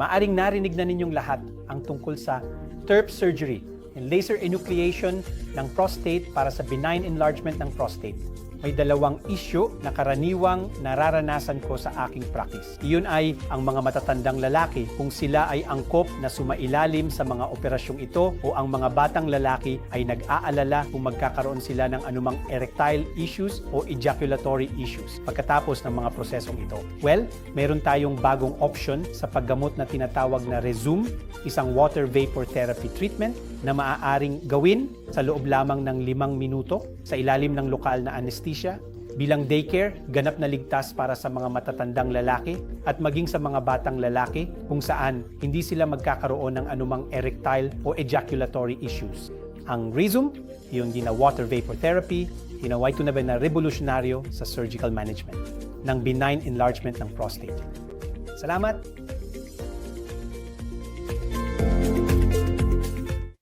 Maaring narinig na ninyong lahat ang tungkol sa TERP surgery and laser enucleation ng prostate para sa benign enlargement ng prostate. May dalawang issue na karaniwang nararanasan ko sa aking practice. Iyon ay ang mga matatandang lalaki kung sila ay angkop na sumailalim sa mga operasyong ito o ang mga batang lalaki ay nag-aalala kung magkakaroon sila ng anumang erectile issues o ejaculatory issues pagkatapos ng mga prosesong ito. Well, meron tayong bagong option sa paggamot na tinatawag na Resume, isang water vapor therapy treatment na maaaring gawin sa loob lamang ng limang minuto sa ilalim ng lokal na anesthesia. Bilang daycare, ganap na ligtas para sa mga matatandang lalaki at maging sa mga batang lalaki kung saan hindi sila magkakaroon ng anumang erectile o ejaculatory issues. Ang Resume, yung gina water vapor therapy, ginawa ito na ba na revolusyonaryo sa surgical management ng benign enlargement ng prostate. Salamat!